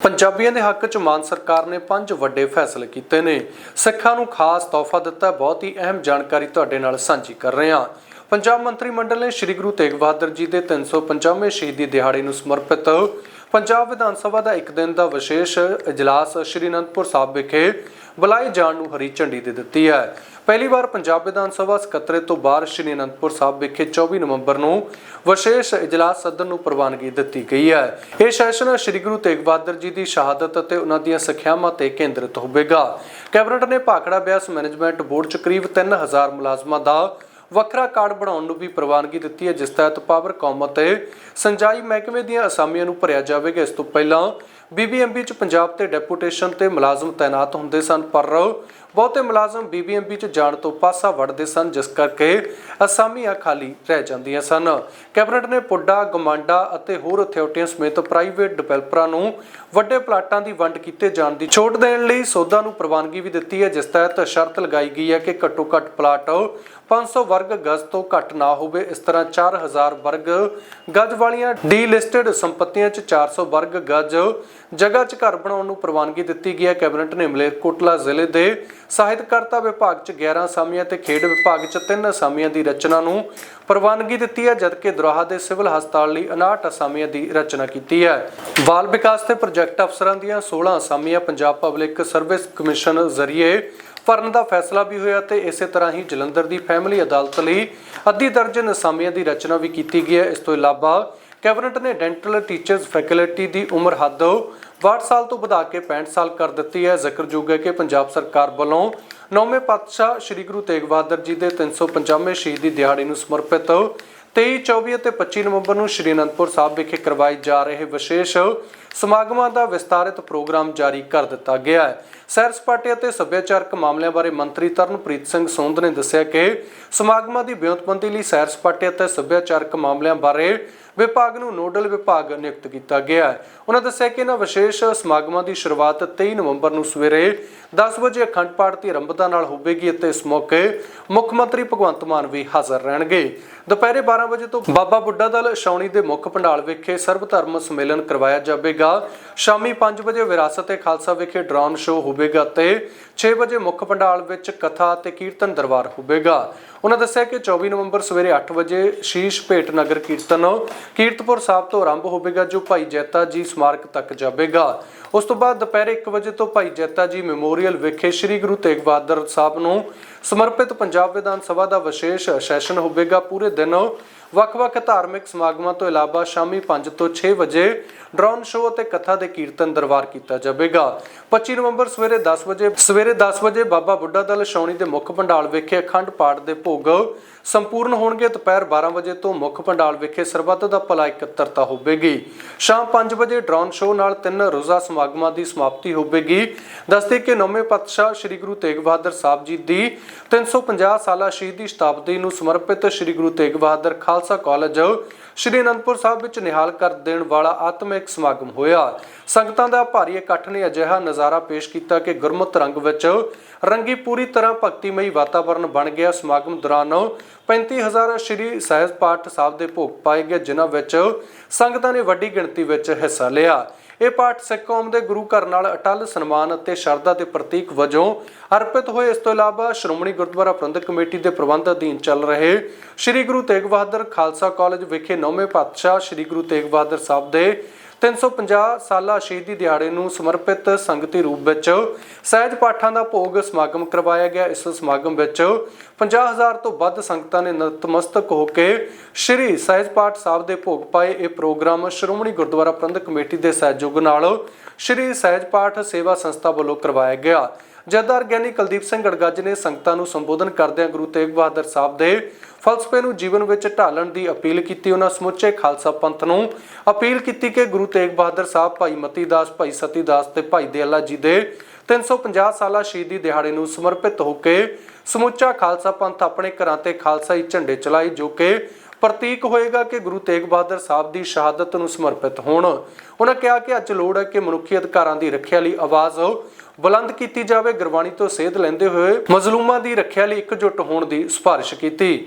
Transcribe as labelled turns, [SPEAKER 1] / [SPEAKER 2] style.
[SPEAKER 1] ਪੰਜਾਬੀਆਂ ਦੇ ਹੱਕ 'ਚ ਮਾਨ ਸਰਕਾਰ ਨੇ ਪੰਜ ਵੱਡੇ ਫੈਸਲੇ ਕੀਤੇ ਨੇ। ਸਿੱਖਾਂ ਨੂੰ ਖਾਸ ਤੋਹਫਾ ਦਿੱਤਾ, ਬਹੁਤ ਹੀ ਅਹਿਮ ਜਾਣਕਾਰੀ ਤੁਹਾਡੇ ਨਾਲ ਸਾਂਝੀ ਕਰ ਰਹੇ ਹਾਂ। ਪੰਜਾਬ ਮੰਤਰੀ ਮੰਡਲ ਨੇ ਸ੍ਰੀ ਗੁਰੂ ਤੇਗ ਬਹਾਦਰ ਜੀ ਦੇ 350ਵੇਂ ਸ਼ਹੀਦੀ ਦਿਹਾੜੇ ਨੂੰ ਸਮਰਪਿਤ ਪੰਜਾਬ ਵਿਧਾਨ ਸਭਾ ਦਾ ਇੱਕ ਦਿਨ ਦਾ ਵਿਸ਼ੇਸ਼ ਇਜਲਾਸ ਸ੍ਰੀ ਅਨੰਦਪੁਰ ਸਾਹਿਬ ਵਿਖੇ ਬੁਲਾਏ ਜਾਣ ਨੂੰ ਹਰੀ ਝੰਡੀ ਦੇ ਦਿੱਤੀ ਹੈ। ਪਹਿਲੀ ਵਾਰ ਪੰਜਾਬ ਵਿਧਾਨ ਸਭਾ ਸਕੱਤਰੇ ਤੋਂ ਬਾਹਰ ਸ੍ਰੀ ਅਨੰਦਪੁਰ ਸਾਹਿਬ ਵਿਖੇ 24 ਨਵੰਬਰ ਨੂੰ ਵਿਸ਼ੇਸ਼ ਇਜਲਾਸ ਸੱਦਣ ਨੂੰ ਪ੍ਰਵਾਨਗੀ ਦਿੱਤੀ ਗਈ ਹੈ। ਇਹ ਸੈਸ਼ਨ ਸ੍ਰੀ ਗੁਰੂ ਤੇਗ ਬਹਾਦਰ ਜੀ ਦੀ ਸ਼ਹਾਦਤ ਅਤੇ ਉਹਨਾਂ ਦੀਆਂ ਸਿੱਖਿਆਵਾਂ ਤੇ ਕੇਂਦਰਿਤ ਹੋਵੇਗਾ। ਕੈਬਨਿਟ ਨੇ ਭਾਖੜਾ ਬਿਆਸ ਮੈਨੇਜਮੈਂਟ ਬੋਰਡ ਚ ਕਰੀਬ 3000 ਮੁਲਾਜ਼ਮਾਂ ਦਾ ਵੱਖਰਾ ਕਾਰਡ ਬਣਾਉਣ ਨੂੰ ਵੀ ਪ੍ਰਵਾਨਗੀ ਦਿੱਤੀ ਹੈ, ਜਿਸ ਤਹਿਤ ਪਾਵਰ ਕੌਮ ਅਤੇ ਸੰਜਾਈ ਮਹਿਕਮੇ ਦੀਆਂ ਅਸਾਮੀਆਂ ਨੂੰ ਭਰਿਆ ਜਾਵੇਗਾ। ਇਸ ਤੋਂ ਪਹਿਲਾਂ ਬੀਬੀਐਮਬੀ ਚ ਪੰਜਾਬ ਤੇ ਡੈਪੂਟੇਸ਼ਨ ਤੇ ਮੁਲਾਜ਼ਮ ਤਾਇਨਾਤ ਹੁੰਦੇ ਸਨ, ਪਰ ਬਹੁਤੇ ਮੁਲਾਜ਼ਮ ਬੀਬੀਐਮਬੀ ਚ ਜਾਣ ਤੋਂ ਪਾਸਾ ਵੜਦੇ ਸਨ, ਜਿਸ ਕਰਕੇ ਅਸਾਮੀਆਂ ਖਾਲੀ ਰਹਿ ਜਾਂਦੀਆਂ ਸਨ। ਕੈਬਨਿਟ ਨੇ ਪੁੱਡਾ, ਗਮਾਂਡਾ ਅਤੇ ਹੋਰ ਅਥਾਰਟੀਆਂ ਸਮੇਤ ਪ੍ਰਾਈਵੇਟ ਡਿਵੈਲਪਰਾਂ ਨੂੰ ਵੱਡੇ ਪਲਾਟਾਂ ਦੀ ਵੰਡ ਕੀਤੇ ਜਾਣ ਦੀ ਛੋਟ ਦੇਣ ਲਈ ਸੌਦਾ ਨੂੰ ਪ੍ਰਵਾਨਗੀ ਵੀ ਦਿੱਤੀ ਹੈ, ਜਿਸ ਤਹਿਤ ਸ਼ਰਤ ਲਗਾਈ ਗਈ ਹੈ ਕਿ ਘੱਟੋ ਘੱਟ ਪਲਾਟ 500 ਵਰਗ ਗਜ਼ ਤੋਂ ਘੱਟ ਨਾ ਹੋਵੇ। ਇਸ ਤਰ੍ਹਾਂ 4000 ਵਰਗ ਗਜ਼ ਵਾਲੀਆਂ ਡੀਲਿਸਟਡ ਸੰਪਤੀਆਂ 'ਚ 400 ਵਰਗ ਗਜ਼ ਜਗ੍ਹਾ 'ਚ ਘਰ ਬਣਾਉਣ ਨੂੰ ਪ੍ਰਵਾਨਗੀ ਦਿੱਤੀ ਗਈ ਹੈ। ਕੈਬਨਿਟ ਨੇ ਮਲੇਰਕੋਟਲਾ ਜ਼ਿਲ੍ਹੇ ਦੇ ਸਾਹਿਤਕਰਤਾ ਵਿਭਾਗ 'ਚ 11 ਅਸਾਮੀਆਂ ਤੇ ਖੇਡ ਵਿਭਾਗ 'ਚ 3 ਅਸਾਮੀਆਂ ਦੀ ਰਚਨਾ ਨੂੰ ਪ੍ਰਵਾਨਗੀ ਦਿੱਤੀ ਹੈ, ਜਦਕਿ ਦਰੋਹਾ ਦੇ ਸਿਵਲ ਹਸਪਤਾਲ ਲਈ 59 ਅਸਾਮੀਆਂ ਦੀ ਰਚਨਾ ਕੀਤੀ ਹੈ। ਬਾਲ ਵਿਕਾਸ ਤੇ ਪ੍ਰੋਜੈਕਟ ਅਫਸਰਾਂ ਦੀਆਂ 16 ਅਸਾਮੀਆਂ ਪੰਜਾਬ ਪਬਲਿਕ ਸਰਵਿਸ ਕਮਿਸ਼ਨ ਜ਼ਰੀਏ ਭਰਨ ਦਾ ਫੈਸਲਾ ਵੀ ਹੋਇਆ ਤੇ ਇਸੇ ਤਰ੍ਹਾਂ ਹੀ ਜਲੰਧਰ ਦੀ ਫੈਮਿਲੀ ਅਦਾਲਤ ਲਈ ਅੱਧੀ ਦਰਜਨ ਅਸਾਮੀਆਂ ਦੀ ਰਚਨਾ ਵੀ ਕੀਤੀ ਗਈ ਹੈ। ਇਸ ਤੋਂ ਇਲਾਵਾ ਕੈਬਨਿਟ ਨੇ ਡੈਂਟਲ ਟੀਚਰਸ ਫੈਕਲਟੀ ਦੀ ਉਮਰ ਹੱਦ 62 ਸਾਲ ਤੋਂ ਵਧਾ ਕੇ 65 ਸਾਲ ਕਰ ਦਿੱਤੀ ਹੈ। ਜ਼ਿਕਰਯੋਗ ਹੈ ਕਿ ਪੰਜਾਬ ਸਰਕਾਰ ਵੱਲੋਂ ਨੌਵੇਂ ਪਾਤਸ਼ਾਹ ਸ੍ਰੀ ਗੁਰੂ ਤੇਗ ਬਹਾਦਰ ਜੀ ਦੇ 350ਵੇਂ ਸ਼ਹੀਦੀ ਦਿਹਾੜੇ ਨੂੰ ਸਮਰਪਿਤ 23 24 ਅਤੇ 25 ਨਵੰਬਰ ਨੂੰ ਸ਼੍ਰੀ ਅਨੰਦਪੁਰ ਸਾਹਿਬ ਵਿਖੇ ਕਰਵਾਏ ਜਾ ਰਹੇ ਵਿਸ਼ੇਸ਼ ਸਮਾਗਮਾਂ ਦਾ ਵਿਸਤਾਰਿਤ ਪ੍ਰੋਗਰਾਮ ਜਾਰੀ ਕਰ ਦਿੱਤਾ ਗਿਆ ਹੈ। ਸੈਰ ਸਪਾਟੇ ਅਤੇ ਸੱਭਿਆਚਾਰਕ ਮਾਮਲਿਆਂ ਬਾਰੇ ਮੰਤਰੀ ਤਰਨਪ੍ਰੀਤ ਸਿੰਘ ਸੋਂਦ ਨੇ ਦੱਸਿਆ ਕਿ ਸਮਾਗਮਾਂ ਦੀ ਵਿਉਂਤਬੰਦੀ ਲਈ ਸੈਰ ਸਪਾਟੇ ਅਤੇ ਸੱਭਿਆਚਾਰਕ ਮਾਮਲਿਆਂ ਬਾਰੇ ਵਿਭਾਗ ਨੂੰ ਨੋਡਲ ਵਿਭਾਗ ਨਿਯੁਕਤ ਕੀਤਾ ਗਿਆ ਹੈ। ਉਹਨਾਂ ਦੱਸਿਆ ਕਿ ਇਹਨਾਂ ਵਿਸ਼ੇਸ਼ ਸਮਾਗਮਾਂ ਦੀ ਸ਼ੁਰੂਆਤ 23 ਨਵੰਬਰ ਨੂੰ ਸਵੇਰੇ 10 ਵਜੇ ਅਖੰਡ ਪਾਠ ਦੀ ਆਰੰਭਤਾ ਨਾਲ ਹੋਵੇਗੀ ਅਤੇ ਇਸ ਮੌਕੇ ਮੁੱਖ ਮੰਤਰੀ ਭਗਵੰਤ ਮਾਨ ਵੀ ਹਾਜ਼ਰ ਰਹਿਣਗੇ। ਦੁਪਹਿਰੇ 12 ਵਜੇ ਤੋਂ ਬਾਬਾ ਬੁੱਢਾ ਦਲ ਛਾਉਣੀ ਦੇ ਮੁੱਖ ਪੰਡਾਲ ਵਿਖੇ ਸਰਬ ਧਰਮ ਸੰਮੇਲਨ ਕਰਵਾਇਆ ਜਾਵੇਗਾ। ਸ਼ਾਮੀ 5 ਵਜੇ ਵਿਰਾਸਤ ਏ ਖਾਲਸਾ ਵਿਖੇ ਡਰੋਨ ਸ਼ੋਅ ਹੋਵੇਗਾ ਤੇ 6 ਵਜੇ ਮੁੱਖ ਪੰਡਾਲ ਵਿੱਚ ਕਥਾ ਤੇ ਕੀਰਤਨ ਦਰਬਾਰ ਹੋਵੇਗਾ। ਉਹਨਾਂ ਦੱਸਿਆ ਕਿ 24 ਨਵੰਬਰ ਸਵੇਰੇ 8 ਵਜੇ ਸ਼ੀਸ਼ ਭੇਟ ਨਗਰ ਕੀਰਤਨ ਕੀਰਤਪੁਰ ਸਾਹਿਬ ਤੋਂ ਆਰੰਭ ਹੋਵੇਗਾ, ਜੋ ਭਾਈ ਜੈਤਾ ਜੀ ਸਮਾਰਕ ਤੱਕ ਜਾਵੇਗਾ। ਉਸ ਤੋਂ ਬਾਅਦ ਦੁਪਹਿਰ 1 ਵਜੇ ਤੋਂ ਭਾਈ ਜੈਤਾ ਜੀ ਮੈਮੋਰੀਅਲ ਵਿਖੇ ਸ੍ਰੀ ਗੁਰੂ ਤੇਗ ਬਹਾਦਰ ਸਾਹਿਬ ਨੂੰ ਸਮਰਪਿਤ ਪੰਜਾਬ ਵਿਧਾਨ ਸਭਾ ਦਾ ਵਿਸ਼ੇਸ਼ ਸੈਸ਼ਨ ਹੋਵੇਗਾ। ਪੂਰੇ ਦਿਨ ਵੱਖ-ਵੱਖ ਧਾਰਮਿਕ ਸਮਾਗਮਾਂ ਤੋਂ ਇਲਾਵਾ ਸ਼ਾਮੀ 5 ਤੋਂ 6 ਵਜੇ ਡਰੋਨ ਸ਼ੋਅ ਅਤੇ ਕਥਾ ਦੇ ਕੀਰਤਨ ਦਰਬਾਰ ਕੀਤਾ ਜਾਵੇਗਾ। 25 ਨਵੰਬਰ ਸਵੇਰੇ 10 ਵਜੇ, ਸਵੇਰੇ 10 ਵਜੇ ਬਾਬਾ ਬੁੱਢਾ ਦਲ ਛਾਉਣੀ ਦੇ ਮੁੱਖ ਪੰਡਾਲ ਵਿਖੇ ਅਖੰਡ ਪਾਠ ਦੇ ਭੋਗ ਸੰਪੂਰਨ ਹੋਣਗੇ। ਦੁਪਹਿਰ 12 ਵਜੇ ਤੋਂ ਮੁੱਖ ਪੰਡਾਲ ਵਿਖੇ ਸਰਬੱਤ ਦਾ ਭਲਾ ਇਕੱਤਰਤਾ ਹੋਵੇਗੀ। ਸ਼ਾਮ 5 ਵਜੇ ਡਰੋਨ ਸ਼ੋਅ ਨਾਲ ਤਿੰਨ ਰੋਜ਼ਾ ਸਮਾਗਮਾਂ ਦੀ ਸਮਾਪਤੀ ਹੋਵੇਗੀ। ਦੱਸਦੇ ਕਿ ਨੌਵੇਂ ਪਾਤਸ਼ਾਹ ਸ੍ਰੀ ਗੁਰੂ ਤੇਗ ਬਹਾਦਰ ਸਾਹਿਬ ਜੀ ਦੀ 350 ਸਾਲਾ ਸ਼ਹੀਦੀ ਸ਼ਤਾਬਦੀ ਨੂੰ ਸਮਰਪਿਤ ਸ੍ਰੀ ਗੁਰੂ ਤੇਗ ਬਹਾਦਰ ਖਾਲਸਾ ਕਾਲਜ ਸ਼੍ਰੀ ਅਨੰਦਪੁਰ ਸਾਹਿਬ ਵਿੱਚ ਨਿਹਾਲ ਕਰ ਦੇਣ ਵਾਲਾ ਆਤਮਿਕ ਸਮਾਗਮ ਹੋਇਆ। ਸੰਗਤਾਂ ਦਾ ਭਾਰੀ ਇਕੱਠ ਨੇ ਅਜਿਹਾ ਨਜ਼ਾਰਾ ਪੇਸ਼ ਕੀਤਾ ਕਿ ਗੁਰਮਤ ਰੰਗ ਵਿੱਚ ਰੰਗੀ ਪੂਰੀ ਤਰ੍ਹਾਂ ਭਗਤੀਮਈ ਵਾਤਾਵਰਣ ਬਣ ਗਿਆ। ਸਮਾਗਮ ਦੌਰਾਨ 35000 ਸ਼੍ਰੀ ਸਹਿਜ ਪਾਠ ਸਾਹਿਬ ਦੇ ਭੋਗ ਪਾਏ ਗਏ, ਜਿਨ੍ਹਾਂ ਵਿੱਚ ਸੰਗਤਾਂ ਨੇ ਵੱਡੀ ਗਿਣਤੀ ਵਿੱਚ ਹਿੱਸਾ ਲਿਆ। ਇਹ ਪਾਠ ਸਿੱਖ ਕੌਮ ਦੇ ਗੁਰੂ ਘਰ ਨਾਲ ਅਟਲ ਸਨਮਾਨ ਅਤੇ ਸ਼ਰਧਾ ਦੇ ਪ੍ਰਤੀਕ ਵਜੋਂ ਅਰਪਿਤ ਹੋਏ। ਇਸ ਤੋਂ ਇਲਾਵਾ ਸ਼੍ਰੋਮਣੀ ਗੁਰਦੁਆਰਾ ਪ੍ਰਬੰਧਕ ਕਮੇਟੀ ਦੇ ਪ੍ਰਬੰਧ ਅਧੀਨ ਚੱਲ ਰਹੇ ਸ੍ਰੀ ਗੁਰੂ ਤੇਗ ਬਹਾਦਰ ਖਾਲਸਾ ਕਾਲਜ ਵਿਖੇ ਨੌਵੇਂ ਪਾਤਸ਼ਾਹ ਸ੍ਰੀ ਗੁਰੂ ਤੇਗ ਬਹਾਦਰ ਸਾਹਿਬ ਦੇ 350 ਸਾਲਾ ਸ਼ਹੀਦੀ ਦਿਹਾੜੇ ਨੂੰ ਸਮਰਪਿਤ ਸੰਗਤੀ ਰੂਪ ਵਿੱਚ ਸਹਿਜ ਪਾਠਾਂ ਦਾ ਭੋਗ ਸਮਾਗਮ ਕਰਵਾਇਆ ਗਿਆ। ਇਸ ਸਮਾਗਮ ਵਿੱਚ 50000 ਤੋਂ ਵੱਧ ਸੰਗਤਾਂ ਨੇ ਨਤਮਸਤਕ ਹੋ ਕੇ ਸ੍ਰੀ ਸਹਿਜ ਪਾਠ ਸਾਹਿਬ ਦੇ ਭੋਗ ਪਾਏ। ਇਹ ਪ੍ਰੋਗਰਾਮ ਸ਼੍ਰੋਮਣੀ ਗੁਰਦੁਆਰਾ ਪ੍ਰਬੰਧਕ ਕਮੇਟੀ ਦੇ ਸਹਿਯੋਗ ਨਾਲ ਸ੍ਰੀ ਸਹਿਜ ਪਾਠ ਸੇਵਾ ਸੰਸਥਾ ਵੱਲੋਂ ਕਰਵਾਇਆ ਗਿਆ। ਜਦਾਰ ਗਿਆਨੀ ਕੁਲਦੀਪ ਸਿੰਘ ਗੜਗੱਜ ਨੇ ਸੰਗਤਾਂ ਨੂੰ ਸੰਬੋਧਨ ਕਰਦਿਆਂ ਗੁਰੂ ਤੇਗ ਬਹਾਦਰ ਸਾਹਿਬ ਦੇ ਫਲਸਫੇ ਨੂੰ ਜੀਵਨ ਵਿੱਚ ਢਾਲਣ ਦੀ ਅਪੀਲ ਕੀਤੀ, ਉਹਨਾਂ ਸਮੁੱਚੇ ਖਾਲਸਾ ਪੰਥ ਨੂੰ ਅਪੀਲ ਕੀਤੀ ਕਿ ਗੁਰੂ ਤੇਗ ਬਹਾਦਰ ਸਾਹਿਬ, ਭਾਈ ਮਤੀ ਦਾਸ, ਭਾਈ ਸਤੀ ਦਾਸ ਤੇ ਭਾਈ ਦਿਆਲਾ ਜੀ ਦੇ 350 ਸਾਲਾ ਸ਼ਹੀਦੀ ਦਿਹਾੜੇ ਨੂੰ ਸਮਰਪਿਤ ਹੋ ਕੇ ਸਮੁੱਚਾ ਖਾਲਸਾ ਪੰਥ ਆਪਣੇ ਘਰਾਂ ਤੇ ਖਾਲਸਾਈ ਝੰਡੇ ਚਲਾਈ ਜੋ ਕਿ ਪ੍ਰਤੀਕ ਹੋਏਗਾ ਕਿ ਗੁਰੂ ਤੇਗ ਬਹਾਦਰ ਸਾਹਿਬ ਦੀ ਸ਼ਹਾਦਤ ਨੂੰ ਸਮਰਪਿਤ ਹੋਣ। ਉਹਨਾਂ ਕਿਹਾ ਕਿ ਅੱਜ ਲੋੜ ਹੈ ਕਿ ਮਨੁੱਖੀ ਅਧਿਕਾਰਾਂ ਦੀ ਰੱਖਿਆ ਲਈ ਆਵਾਜ਼ ਬੁਲੰਦ ਕੀਤੀ ਜਾਵੇ, ਗੁਰਬਾਣੀ ਤੋਂ ਸੇਧ ਲੈਂਦੇ ਹੋਏ ਮਜ਼ਲੂਮਾਂ ਦੀ ਰੱਖਿਆ ਲਈ ਇਕਜੁੱਟ ਹੋਣ ਦੀ ਸਿਫਾਰਿਸ਼ ਕੀਤੀ।